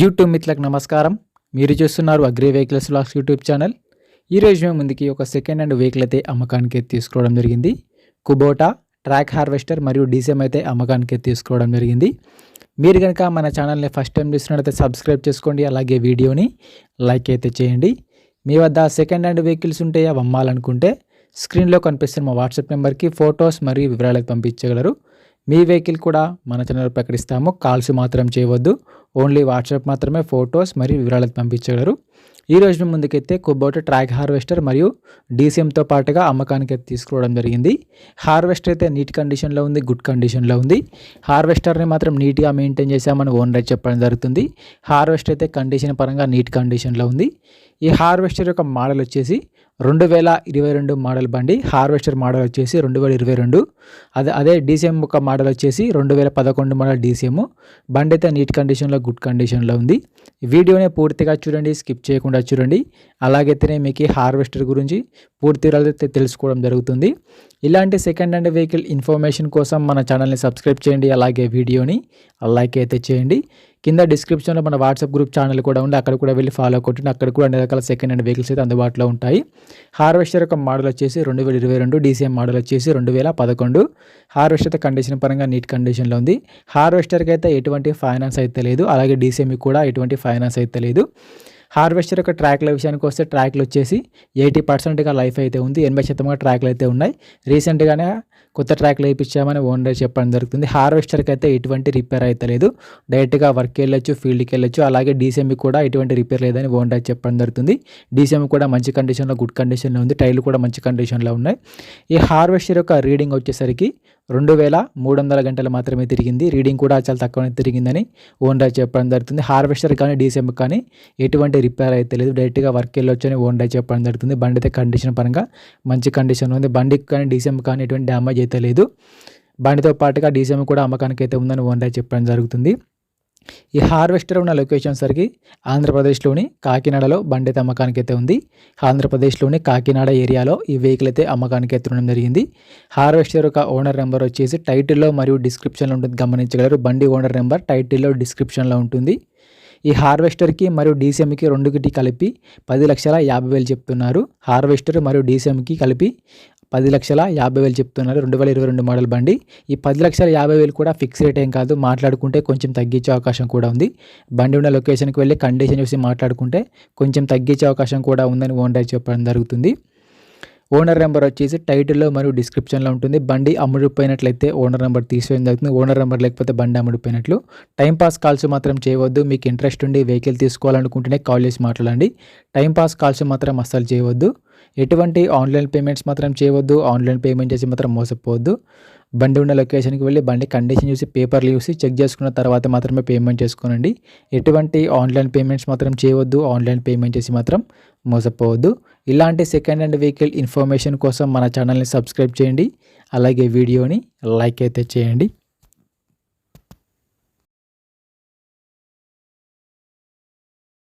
YouTube మిత్రులకు నమస్కారం. మీరు చూస్తున్నారు agri vehicles lakhs YouTube channel. ఈరోజు మేము ముందుకి ఒక సెకండ్ హ్యాండ్ వెహికల్ అయితే అమ్మకానికి తీసుకోవడం జరిగింది. కుబోటా ట్రాక్ హార్వెస్టర్ మరియు డీసీఎం అయితే అమ్మకానికి తీసుకోవడం జరిగింది. మీరు కనుక మన ఛానల్ని ఫస్ట్ టైం చూసినట్లయితే సబ్స్క్రైబ్ చేసుకోండి. అలాగే వీడియోని లైక్ అయితే చేయండి. మీ వద్ద సెకండ్ హ్యాండ్ వెహికల్స్ ఉంటే అవి అమ్మాలనుకుంటే స్క్రీన్లో కనిపిస్తున్న మా వాట్సాప్ నెంబర్కి ఫొటోస్ మరియు వివరాలు పంపించగలరు. మీ వెహికల్ కూడా మన ఛానల్ ప్రకటిస్తాము. కాల్స్ మాత్రం చేయవద్దు. ఓన్లీ వాట్సాప్ మాత్రమే ఫొటోస్ మరియు వివరాలకు పంపించగలరు. ఈ రోజు ముందుకైతే కుబోట ట్రాక్ హార్వెస్టర్ మరియు డీసీఎంతో పాటుగా అమ్మకానికి అయితే తీసుకోవడం జరిగింది. హార్వెస్టర్ అయితే నీట్ కండిషన్లో ఉంది గుడ్ కండిషన్లో ఉంది. హార్వెస్టర్ని మాత్రం నీట్గా మెయింటైన్ చేసామని ఓనర్ చెప్పడం జరుగుతుంది. హార్వెస్టర్ అయితే కండిషన్ పరంగా నీట్ కండిషన్లో ఉంది. ఈ హార్వెస్టర్ యొక్క మోడల్ వచ్చేసి రెండు వేల ఇరవై రెండు మోడల్ బండి హార్వెస్టర్ మోడల్ వచ్చేసి రెండు వేల ఇరవై రెండు. అదే అదే డీసీఎం ఒక మోడల్ వచ్చేసి రెండు వేల పదకొండు మోడల్ డీసీఎం. బండి అయితే నీట్ కండిషన్లో గుడ్ కండిషన్లో ఉంది. వీడియోని పూర్తిగా చూడండి స్కిప్ చేయకుండా చూడండి. అలాగైతేనే మీకు హార్వెస్టర్ గురించి పూర్తి అయితే తెలుసుకోవడం జరుగుతుంది. ఇలాంటి సెకండ్ హ్యాండ్ వెహికల్ ఇన్ఫర్మేషన్ కోసం మన ఛానల్ని సబ్స్క్రైబ్ చేయండి అలాగే వీడియోని లైక్ అయితే చేయండి. కింద డిస్క్రిప్షన్లో మన వాట్సాప్ గ్రూప్ ఛానల్ కూడా ఉంది. అక్కడ కూడా వెళ్ళి ఫాలో కొట్టిన అక్కడ కూడా అన్ని రకాల సెకండ్ హ్యాండ్ వెహికల్స్ అయితే అందుబాటులో ఉంటాయి. హార్వెస్టర్ యొక్క మోడల్ వచ్చేసి రెండు వేల ఇరవై రెండు డీసీఎం మోడల్ వచ్చేసి రెండు వేల పదకొండు. హార్వెస్టర్ కండిషన్ పరంగా నీట్ కండిషన్లో ఉంది. హార్వెస్టర్కి అయితే ఎటువంటి ఫైనాన్స్ అయితే లేదు. అలాగే డీసీఎంకి కూడా ఎటువంటి ఫైనాన్స్ అయితే లేదు. హార్వెస్టర్ యొక్క ట్రాక్ల విషయానికి వస్తే ట్రాక్లు వచ్చేసి ఎయిటీ పర్సెంట్గా లైఫ్ అయితే ఉంది ఎనభై శాతంగా ట్రాక్లు అయితే ఉన్నాయి. రీసెంట్గానే కొత్త ట్రాక్లు వేయించామని ఓనర్ చెప్పడం జరుగుతుంది. హార్వెస్టర్కి అయితే ఎటువంటి రిపేర్ అయితే లేదు. డైరెక్ట్గా వర్క్ వెళ్ళొచ్చు ఫీల్డ్కి వెళ్ళొచ్చు అలాగే డీసీఎంకి కూడా ఎటువంటి రిపేర్ లేదని ఓనర్ చెప్పడం జరుగుతుంది. డీసీఎం కూడా మంచి కండిషన్లో గుడ్ కండిషన్లో ఉంది టైర్లు కూడా మంచి కండిషన్లో ఉన్నాయి. ఈ హార్వెస్టర్ యొక్క రీడింగ్ వచ్చేసరికి రెండు వేల మూడు వందల గంటలు మాత్రమే తిరిగింది. రీడింగ్ కూడా చాలా తక్కువనే తిరిగిందని ఓన్డా చెప్పడం జరుగుతుంది. హార్వెస్టర్ కానీ డీసీఎం కానీ ఎటువంటి రిపేర్ అయితే లేదు. డైరెక్ట్గా వర్క్ వెళ్ళొచ్చు అని ఓనర్ చెప్పడం జరుగుతుంది. బండి అయితే కండిషన్ పరంగా మంచి కండిషన్ ఉంది. బండికి కానీ డీసీఎం కానీ ఎటువంటి డ్యామేజ్ అయితే లేదు. బండితో పాటుగా డీసీఎం కూడా అమ్మకానికి అయితే ఉందని ఓన్డా చెప్పడం జరుగుతుంది. ఈ హార్వెస్టర్ ఉన్న లొకేషన్ సరికి ఆంధ్రప్రదేశ్లోని కాకినాడలో బండి అయితే అమ్మకానికి అయితే ఉంది. ఆంధ్రప్రదేశ్లోని కాకినాడ ఏరియాలో ఈ వెహికల్ అయితే అమ్మకానికి ఎత్తడం జరిగింది. హార్వెస్టర్ యొక్క ఓనర్ నెంబర్ వచ్చేసి టైటిల్లో మరియు డిస్క్రిప్షన్లో ఉంటుంది. గమనించగలరు. బండి ఓనర్ నెంబర్ టైటిల్లో డిస్క్రిప్షన్లో ఉంటుంది. ఈ హార్వెస్టర్కి మరియు డీసీఎంకి రెండుకి కలిపి పది లక్షల యాభై వేలు చెప్తున్నారు. హార్వెస్టర్ మరియు డీసీఎంకి కలిపి పది లక్షల యాభై వేలు చెప్తున్నారు. రెండు వేల ఇరవై రెండు మోడల్ బండి. ఈ పది లక్షల యాభై వేలు కూడా ఫిక్స్ రేట్ ఏం కాదు. మాట్లాడుకుంటే కొంచెం తగ్గించే అవకాశం కూడా ఉంది. బండి ఉన్న లొకేషన్కి వెళ్ళి కండిషన్ చూసి మాట్లాడుకుంటే కొంచెం తగ్గించే అవకాశం కూడా ఉందని ఓన్ డైర్ చెప్పడం జరుగుతుంది. ఓనర్ నెంబర్ వచ్చేసి టైటిల్లో మరియు డిస్క్రిప్షన్లో ఉంటుంది. బండి అమ్ముడిపోయినట్లయితే ఓనర్ నెంబర్ తీసివేయడం జరుగుతుంది. ఓనర్ నెంబర్ లేకపోతే బండి అమ్ముడిపోయినట్లు. టైంపాస్ కాల్స్ మాత్రం చేయవద్దు. మీకు ఇంట్రెస్ట్ ఉండి వెహికల్ తీసుకోవాలనుకుంటేనే కాల్ చేసి మాట్లాడండి. టైంపాస్ కాల్స్ మాత్రం అస్సలు చేయవద్దు. ఎటువంటి ఆన్లైన్ పేమెంట్స్ మాత్రం చేయవద్దు. ఆన్లైన్ పేమెంట్ చేసి మాత్రం మోసపోవద్దు. బండి ఉన్న లొకేషన్కి వెళ్ళి బండి కండిషన్ చూసి పేపర్లు చూసి చెక్ చేసుకున్న తర్వాత మాత్రమే పేమెంట్ చేసుకోనండి. ఎటువంటి ఆన్లైన్ పేమెంట్స్ మాత్రం చేయవద్దు. ఆన్లైన్ పేమెంట్ చేసి మాత్రం మోసపోవద్దు. ఇలాంటి సెకండ్ హ్యాండ్ వెహికల్ ఇన్ఫర్మేషన్ కోసం మన ఛానల్ని సబ్స్క్రైబ్ చేయండి. అలాగే వీడియోని లైక్ అయితే చేయండి.